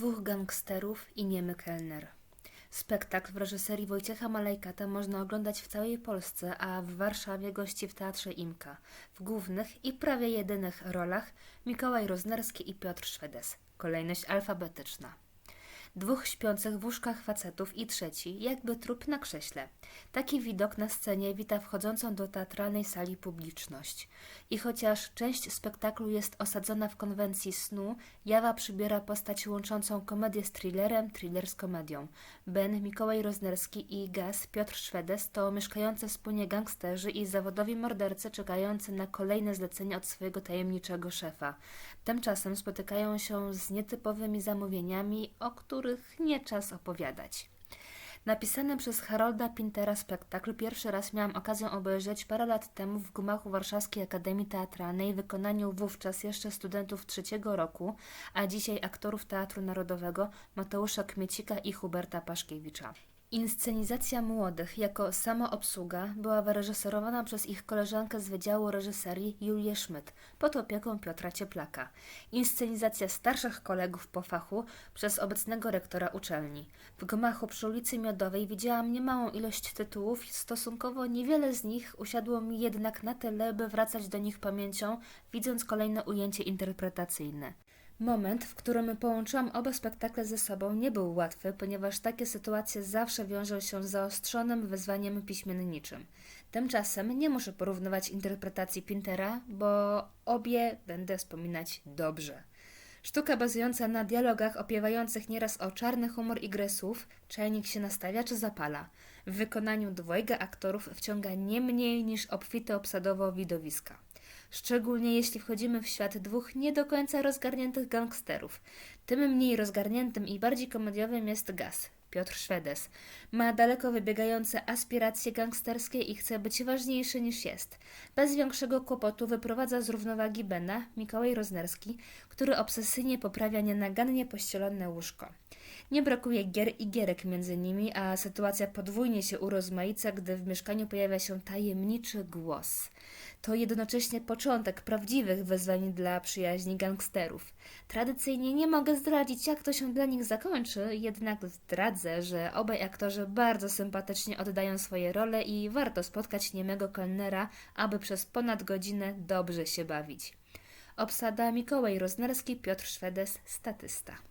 Dwóch gangsterów i niemy kelner. Spektakl w reżyserii Wojciecha Malejkata można oglądać w całej Polsce, a w Warszawie gości w Teatrze Imka. W głównych i prawie jedynych rolach Mikołaj Roznerski i Piotr Szwedes. Kolejność alfabetyczna. Dwóch śpiących w łóżkach facetów i trzeci, jakby trup na krześle. Taki widok na scenie wita wchodzącą do teatralnej sali publiczność. I chociaż część spektaklu jest osadzona w konwencji snu, jawa przybiera postać łączącą komedię z thrillerem, thriller z komedią. Ben, Mikołaj Roznerski i Gaz, Piotr Szwedes to mieszkający wspólnie gangsterzy i zawodowi mordercy czekający na kolejne zlecenie od swojego tajemniczego szefa. Tymczasem spotykają się z nietypowymi zamówieniami, o których nie czas opowiadać. Napisany przez Harolda Pintera spektakl pierwszy raz miałam okazję obejrzeć parę lat temu w gmachu Warszawskiej Akademii Teatralnej w wykonaniu wówczas jeszcze studentów trzeciego roku, a dzisiaj aktorów Teatru Narodowego Mateusza Kmiecika i Huberta Paszkiewicza. Inscenizacja młodych jako samoobsługa była wyreżyserowana przez ich koleżankę z Wydziału Reżyserii Julię Szmyt pod opieką Piotra Cieplaka. Inscenizacja starszych kolegów po fachu przez obecnego rektora uczelni. W gmachu przy ulicy Miodowej widziałam niemałą ilość tytułów, stosunkowo niewiele z nich usiadło mi jednak na tyle, by wracać do nich pamięcią, widząc kolejne ujęcie interpretacyjne. Moment, w którym połączyłam oba spektakle ze sobą, nie był łatwy, ponieważ takie sytuacje zawsze wiążą się z zaostrzonym wyzwaniem piśmienniczym. Tymczasem nie muszę porównywać interpretacji Pintera, bo obie będę wspominać dobrze. Sztuka bazująca na dialogach opiewających nieraz o czarny humor i grę słów, czajnik się nastawia czy zapala. W wykonaniu dwojga aktorów wciąga nie mniej niż obfite obsadowo widowiska szczególnie jeśli wchodzimy w świat dwóch nie do końca rozgarniętych gangsterów. Tym mniej rozgarniętym i bardziej komediowym jest Gaz, Piotr Szwedes. Ma daleko wybiegające aspiracje gangsterskie i chce być ważniejszy niż jest. Bez większego kłopotu wyprowadza z równowagi Bena, Mikołaj Roznerski, który obsesyjnie poprawia nienagannie pościelone łóżko. Nie brakuje gier i gierek między nimi, a sytuacja podwójnie się urozmaica, gdy w mieszkaniu pojawia się tajemniczy głos. To jednocześnie początek prawdziwych wyzwań dla przyjaźni gangsterów. Tradycyjnie nie mogę zdradzić, jak to się dla nich zakończy, jednak zdradzę, że obaj aktorzy bardzo sympatycznie oddają swoje role i warto spotkać niemego kelnera, aby przez ponad godzinę dobrze się bawić. Obsada Mikołaj Roznerski, Piotr Szwedes, statysta.